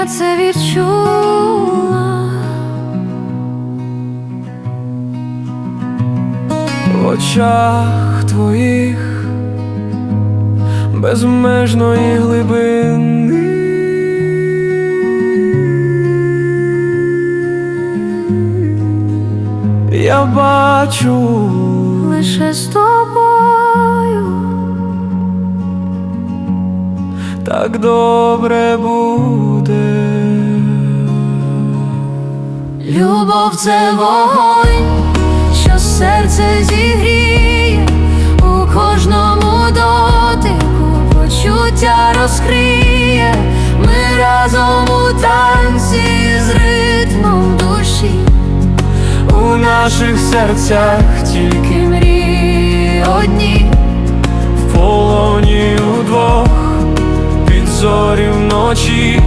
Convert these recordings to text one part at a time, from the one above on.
я це відчула. в очах твоїх безмежної глибини. Я бачу Лише з тобою так добре буде. Любов це вогонь, що серце зігріє, у кожному дотику почуття розкриє, ми разом у танці з ритмом душі, У наших серцях тільки зорі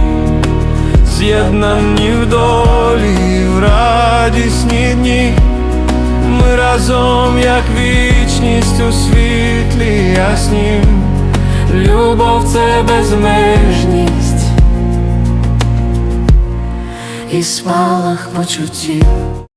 з'єднані в долі, в радісні дні. Ми разом, як вічність у світлі яснім. Любов це безмежність. і спалах почуттів.